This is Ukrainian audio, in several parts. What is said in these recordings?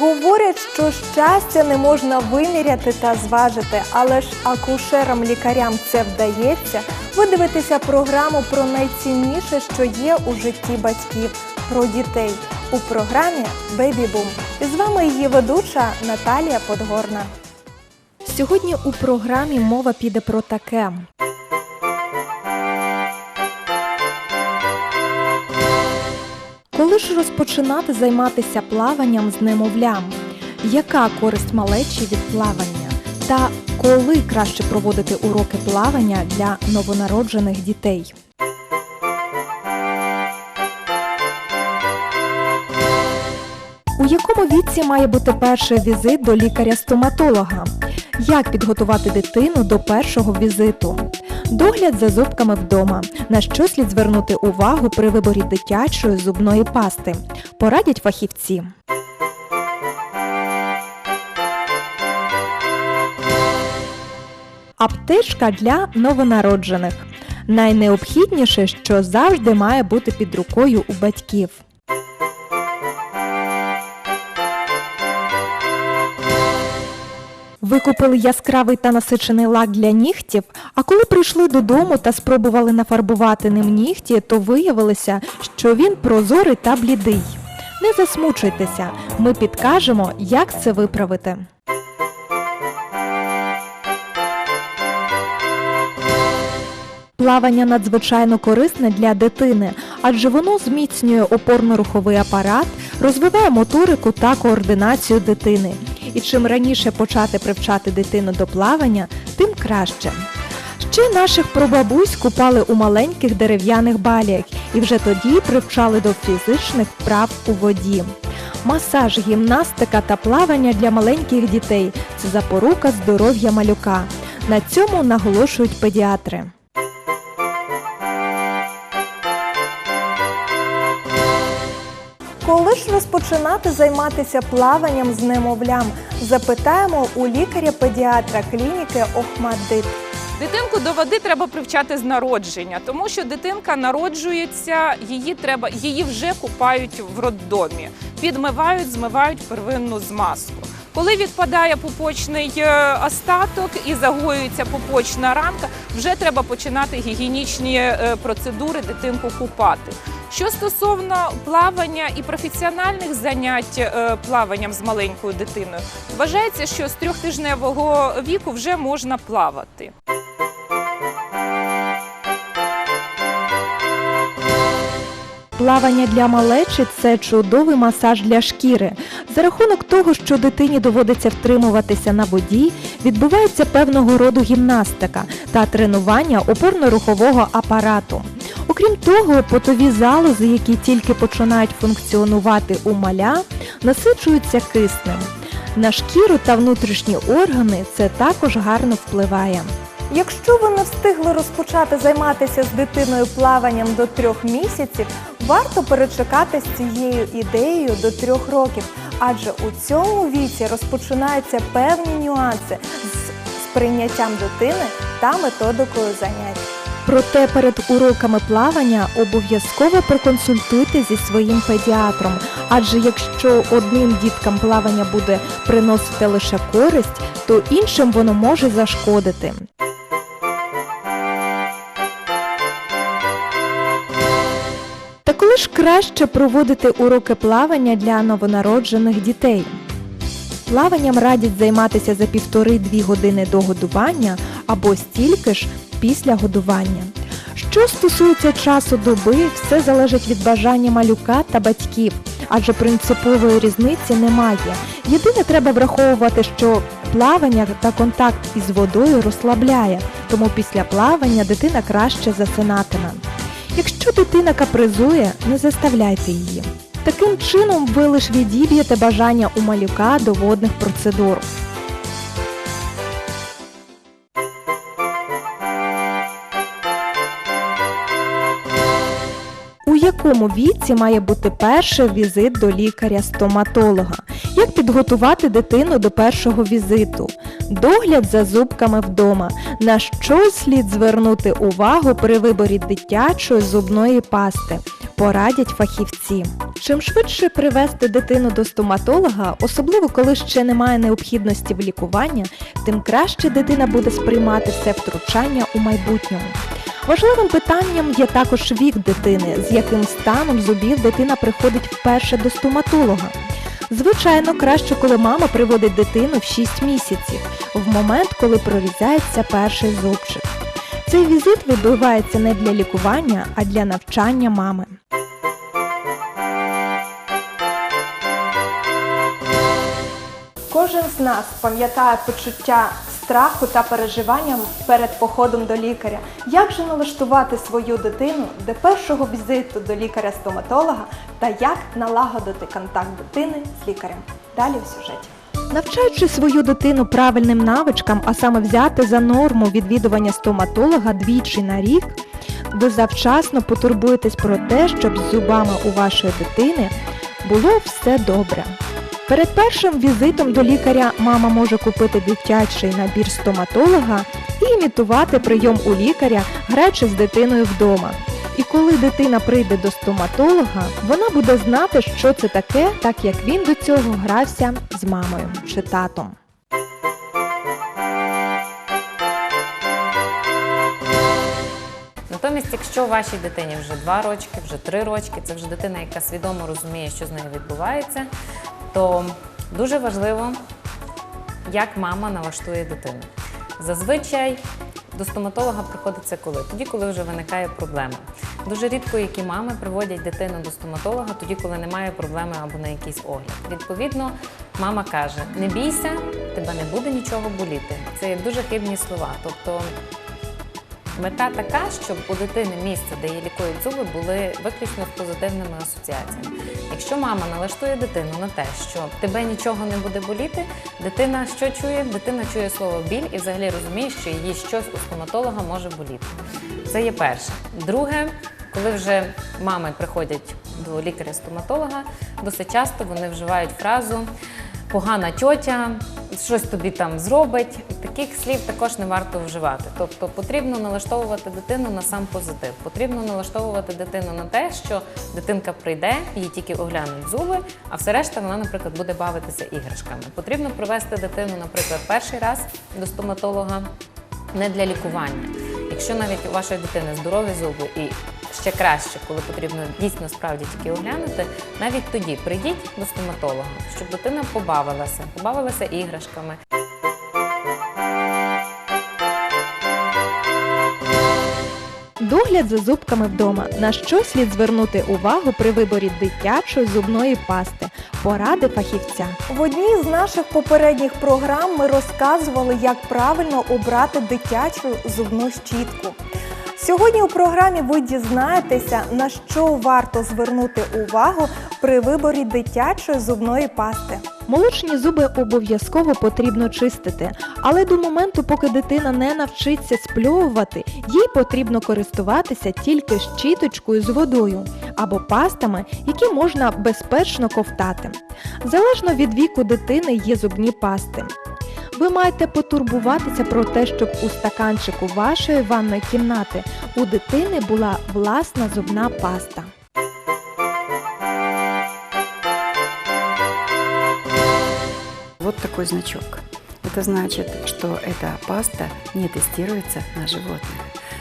Говорять, що щастя не можна виміряти та зважити, але ж акушерам-лікарям це вдається. Ви дивитеся програму про найцінніше, що є у житті батьків, про дітей у програмі Бейбі Бум. І з вами її ведуча Наталія Подгорна. Сьогодні у програмі мова піде про таке. Ж розпочинати займатися плаванням з немовлям? Яка користь малечі від плавання? Та коли краще проводити уроки плавання для новонароджених дітей? У якому віці має бути перший візит до лікаря-стоматолога? Як підготувати дитину до першого візиту? Догляд за зубками вдома. На що слід звернути увагу при виборі дитячої зубної пасти? Порадять фахівці. Аптечка для новонароджених. Найнеобхідніше, що завжди має бути під рукою у батьків. Ви купили яскравий та насичений лак для нігтів, а коли прийшли додому та спробували нафарбувати ним нігті, то виявилося, що він прозорий та блідий. Не засмучуйтеся, ми підкажемо, як це виправити. Плавання надзвичайно корисне для дитини, адже воно зміцнює опорно-руховий апарат, розвиває моторику та координацію дитини. І чим раніше почати привчати дитину до плавання, тим краще. Ще наших прабабусь купали у маленьких дерев'яних баліях і вже тоді привчали до фізичних вправ у воді. Масаж, гімнастика та плавання для маленьких дітей це запорука здоров'я малюка. На цьому наголошують педіатри. Коли ж розпочинати займатися плаванням з немовлям? Запитаємо у лікаря-педіатра клініки Охмаддит. Дитинку до води треба привчати з народження, тому що дитинка народжується, її треба, її вже купають в роддомі, підмивають, змивають первинну змазку. Коли відпадає пупочний е, остаток і загоюється пупочна ранка, вже треба починати гігієнічні е, процедури дитинку купати. Що стосовно плавання і професіональних занять е, плаванням з маленькою дитиною, вважається, що з трьохтижневого віку вже можна плавати. Плавання для малечі це чудовий масаж для шкіри. За рахунок того, що дитині доводиться втримуватися на воді, відбувається певного роду гімнастика та тренування опорно-рухового апарату. Окрім того, потові залози, які тільки починають функціонувати у маля, насичуються киснем. На шкіру та внутрішні органи це також гарно впливає. Якщо ви не встигли розпочати займатися з дитиною плаванням до трьох місяців, варто перечекати з цією ідеєю до трьох років, адже у цьому віці розпочинаються певні нюанси з сприйняттям дитини та методикою занять. Проте перед уроками плавання обов'язково проконсультуйте зі своїм педіатром, адже якщо одним діткам плавання буде приносити лише користь, то іншим воно може зашкодити. Та коли ж краще проводити уроки плавання для новонароджених дітей? Плаванням радять займатися за півтори-дві години до годування або стільки ж після годування. Що стосується часу доби, все залежить від бажання малюка та батьків, адже принципової різниці немає. Єдине треба враховувати, що плавання та контакт із водою розслабляє, тому після плавання дитина краще засинатиме. Якщо дитина капризує, не заставляйте її. Таким чином ви лише відіб'єте бажання у малюка до водних процедур. Якому віці має бути перший візит до лікаря-стоматолога? Як підготувати дитину до першого візиту? Догляд за зубками вдома. На що слід звернути увагу при виборі дитячої зубної пасти? порадять фахівці. Чим швидше привести дитину до стоматолога, особливо коли ще немає необхідності в лікуванні, тим краще дитина буде сприймати все втручання у майбутньому. Важливим питанням є також вік дитини, з яким станом зубів дитина приходить вперше до стоматолога. Звичайно, краще, коли мама приводить дитину в 6 місяців, в момент, коли прорізається перший зубчик. Цей візит відбувається не для лікування, а для навчання мами. Кожен з нас пам'ятає почуття страху та переживання перед походом до лікаря. Як же налаштувати свою дитину до першого візиту до лікаря-стоматолога та як налагодити контакт дитини з лікарем? Далі в сюжеті. Навчаючи свою дитину правильним навичкам, а саме взяти за норму відвідування стоматолога двічі на рік, ви завчасно потурбуєтесь про те, щоб з зубами у вашої дитини було все добре. Перед першим візитом до лікаря мама може купити дитячий набір стоматолога і імітувати прийом у лікаря, граючи з дитиною вдома. І коли дитина прийде до стоматолога, вона буде знати, що це таке, так як він до цього грався з мамою чи татом. Натомість, якщо вашій дитині вже 2 рочки, вже 3 рочки, це вже дитина, яка свідомо розуміє, що з нею відбувається, то дуже важливо, як мама налаштує дитину. Зазвичай до стоматолога приходиться коли? Тоді, коли вже виникає проблема. Дуже рідко які мами приводять дитину до стоматолога, тоді, коли немає проблеми або на якийсь огляд. Відповідно, мама каже: не бійся, тебе не буде нічого боліти. Це є дуже хибні слова. Тобто Мета така, щоб у дитини місце, де її лікують зуби, були виключно з позитивними асоціаціями. Якщо мама налаштує дитину на те, що тебе нічого не буде боліти, дитина що чує? Дитина чує слово біль і взагалі розуміє, що її щось у стоматолога може боліти. Це є перше. Друге, коли вже мами приходять до лікаря-стоматолога, досить часто вони вживають фразу погана тьотя, щось тобі там зробить. Таких слів також не варто вживати. Тобто потрібно налаштовувати дитину на сам позитив. Потрібно налаштовувати дитину на те, що дитинка прийде, їй тільки оглянуть зуби, а все решта вона, наприклад, буде бавитися іграшками. Потрібно привести дитину, наприклад, перший раз до стоматолога не для лікування. Якщо навіть у вашої дитини здорові зуби і ще краще, коли потрібно дійсно справді тільки оглянути, навіть тоді прийдіть до стоматолога, щоб дитина побавилася, побавилася іграшками. Догляд за зубками вдома. На що слід звернути увагу при виборі дитячої зубної пасти? Поради фахівця. В одній з наших попередніх програм ми розказували, як правильно обрати дитячу зубну щітку. Сьогодні у програмі ви дізнаєтеся, на що варто звернути увагу при виборі дитячої зубної пасти. Молочні зуби обов'язково потрібно чистити, але до моменту, поки дитина не навчиться спльовувати, їй потрібно користуватися тільки щіточкою з водою або пастами, які можна безпечно ковтати. Залежно від віку дитини є зубні пасти. Ви маєте потурбуватися про те, щоб у стаканчику вашої ванної кімнати у дитини була власна зубна паста. Вот такой значок. Это значит, что эта паста не тестируется на животных.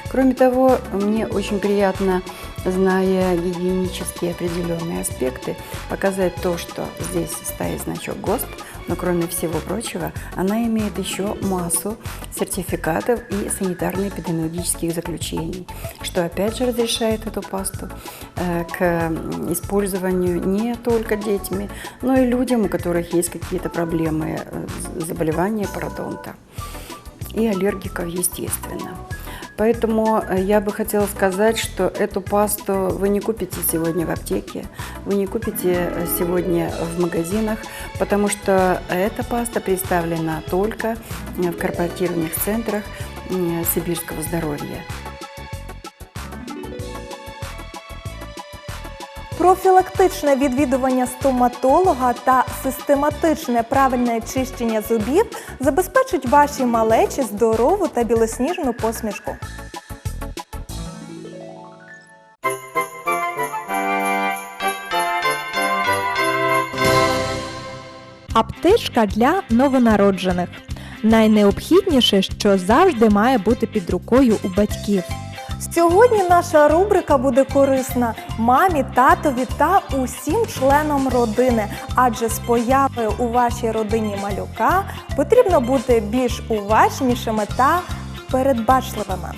Кроме того, мне очень приятно, зная гигиенические определенные аспекты, показать то, что здесь стоит значок ГОСТ, но кроме всего прочего, она имеет еще массу сертификатов и санитарно-эпидемиологических заключений, что опять же разрешает эту пасту э, к использованию не только детьми, но и людям, у которых есть какие-то проблемы, э, заболевания пародонта и аллергиков, естественно. Поэтому э, я бы хотела сказать, что эту пасту вы не купите сегодня в аптеке, вы не купите э, сегодня в магазинах, потому что эта паста представлена только э, в корпоративных центрах м, сибирского здоровья. Профілактичне відвідування стоматолога та систематичне правильне чищення зубів забезпечить ваші малечі здорову та білосніжну посмішку. Аптечка для новонароджених найнеобхідніше, що завжди має бути під рукою у батьків. Сьогодні наша рубрика буде корисна мамі, татові та усім членам родини, адже з появою у вашій родині малюка потрібно бути більш уважнішими та передбачливими.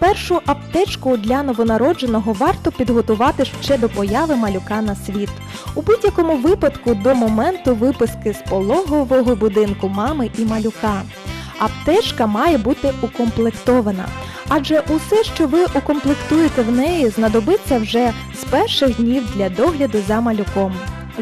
Першу аптечку для новонародженого варто підготувати ще до появи малюка на світ. У будь-якому випадку до моменту виписки з пологового будинку мами і малюка. Аптечка має бути укомплектована, адже усе, що ви укомплектуєте в неї, знадобиться вже з перших днів для догляду за малюком.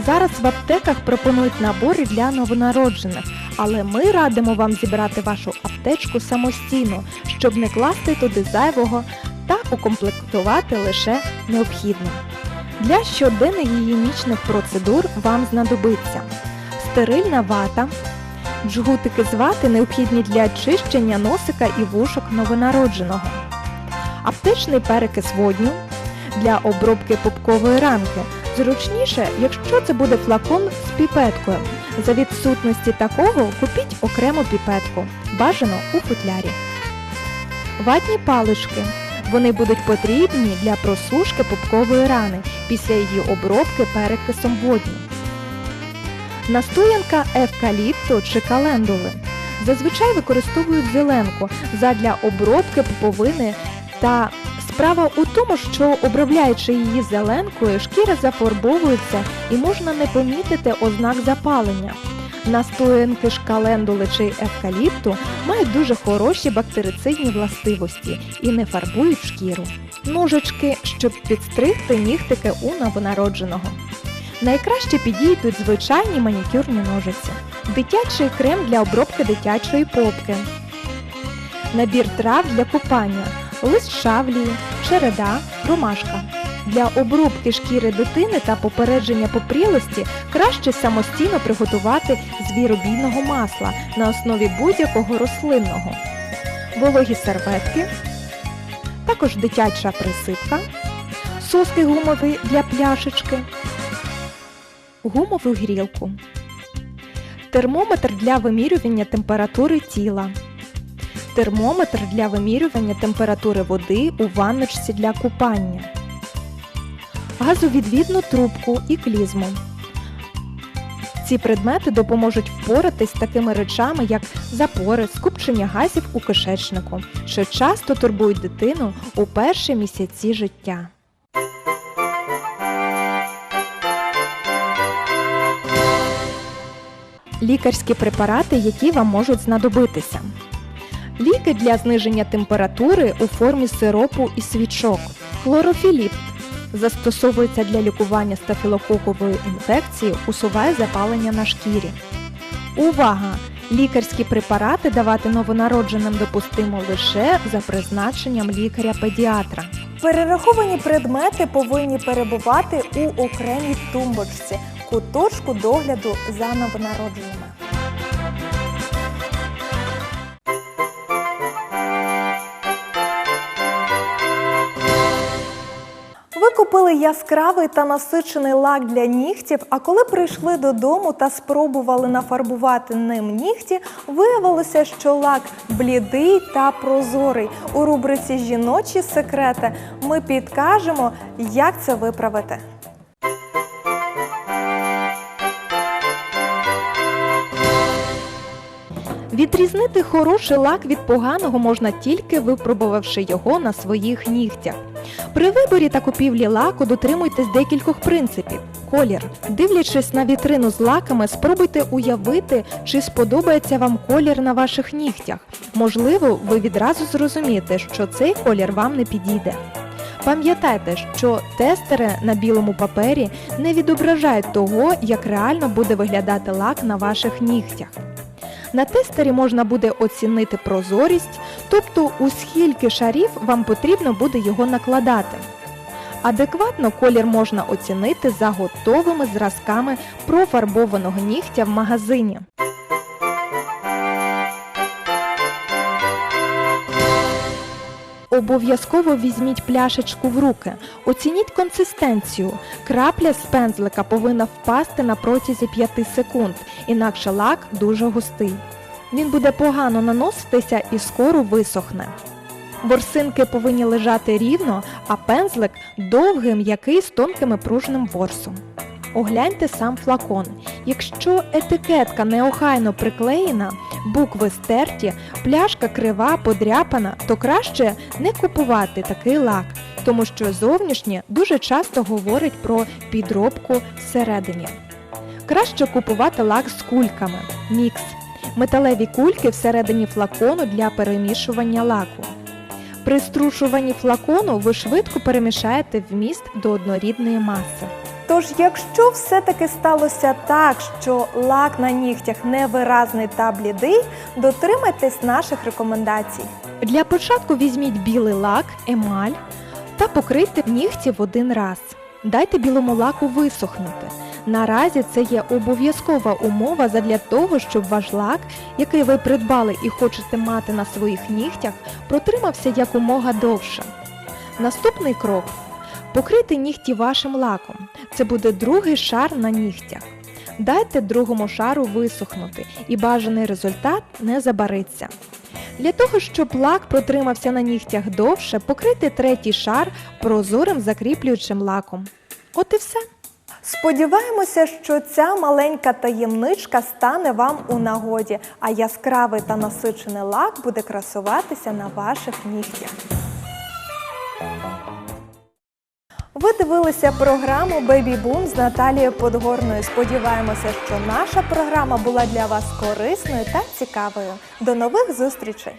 Зараз в аптеках пропонують набори для новонароджених, але ми радимо вам зібрати вашу аптечку самостійно, щоб не класти туди зайвого та укомплектувати лише необхідне. Для щоденних гігієнічних процедур вам знадобиться стерильна вата, джгутики з вати необхідні для чищення носика і вушок новонародженого, аптечний перекис водню для обробки пупкової ранки. Зручніше, якщо це буде флакон з піпеткою. За відсутності такого купіть окрему піпетку, бажано у футлярі. Ватні палички. Вони будуть потрібні для просушки пупкової рани після її обробки перекисом водню. Настоянка евкаліпту чи календули. Зазвичай використовують зеленку задля обробки пуповини та Справа у тому, що обробляючи її зеленкою, шкіра зафарбовується і можна не помітити ознак запалення. Настоянки шкалендули чи евкаліпту мають дуже хороші бактерицидні властивості і не фарбують шкіру. Ножички, щоб підстригти нігтики у новонародженого. Найкраще підійдуть звичайні манікюрні ножиці. Дитячий крем для обробки дитячої попки. Набір трав для купання лист шавлії, череда, ромашка. Для обробки шкіри дитини та попередження попрілості краще самостійно приготувати з віробійного масла на основі будь-якого рослинного, вологі серветки, також дитяча присипка, соски гумові для пляшечки, гумову грілку, термометр для вимірювання температури тіла термометр для вимірювання температури води у ванночці для купання, газовідвідну трубку і клізму. Ці предмети допоможуть впоратись з такими речами, як запори, скупчення газів у кишечнику, що часто турбують дитину у перші місяці життя. Лікарські препарати, які вам можуть знадобитися. Ліки для зниження температури у формі сиропу і свічок. Хлорофіліпт застосовується для лікування стафілококової інфекції, усуває запалення на шкірі. Увага! Лікарські препарати давати новонародженим допустимо лише за призначенням лікаря-педіатра. Перераховані предмети повинні перебувати у окремій тумбочці, куточку догляду за новонародженими. Купили яскравий та насичений лак для нігтів, а коли прийшли додому та спробували нафарбувати ним нігті, виявилося, що лак блідий та прозорий. У рубриці Жіночі секрети ми підкажемо, як це виправити. Відрізнити хороший лак від поганого можна тільки випробувавши його на своїх нігтях. При виборі та купівлі лаку дотримуйтесь декількох принципів. Колір. Дивлячись на вітрину з лаками, спробуйте уявити, чи сподобається вам колір на ваших нігтях. Можливо, ви відразу зрозумієте, що цей колір вам не підійде. Пам'ятайте, що тестери на білому папері не відображають того, як реально буде виглядати лак на ваших нігтях. На тестері можна буде оцінити прозорість, тобто у скільки шарів вам потрібно буде його накладати. Адекватно колір можна оцінити за готовими зразками профарбованого нігтя в магазині. Обов'язково візьміть пляшечку в руки, оцініть консистенцію. Крапля з пензлика повинна впасти на протязі 5 секунд, інакше лак дуже густий. Він буде погано наноситися і скоро висохне. Ворсинки повинні лежати рівно, а пензлик довгий, м'який з тонким і пружним ворсом. Огляньте сам флакон. Якщо етикетка неохайно приклеєна, букви стерті, пляшка крива, подряпана, то краще не купувати такий лак, тому що зовнішнє дуже часто говорить про підробку всередині. Краще купувати лак з кульками мікс. Металеві кульки всередині флакону для перемішування лаку. При струшуванні флакону ви швидко перемішаєте вміст до однорідної маси. Тож, якщо все-таки сталося так, що лак на нігтях невиразний та блідий, дотримайтесь наших рекомендацій. Для початку візьміть білий лак, емаль та покрийте нігті в один раз. Дайте білому лаку висохнути. Наразі це є обов'язкова умова задля того, щоб ваш лак, який ви придбали і хочете мати на своїх нігтях, протримався якомога довше. Наступний крок покрийте нігті вашим лаком. Це буде другий шар на нігтях. Дайте другому шару висохнути, і бажаний результат не забариться. Для того, щоб лак протримався на нігтях довше, покрийте третій шар прозорим закріплюючим лаком. От і все. Сподіваємося, що ця маленька таємничка стане вам у нагоді, а яскравий та насичений лак буде красуватися на ваших нігтях. Ви дивилися програму Бейбі Бум з Наталією Подгорною. Сподіваємося, що наша програма була для вас корисною та цікавою. До нових зустрічей!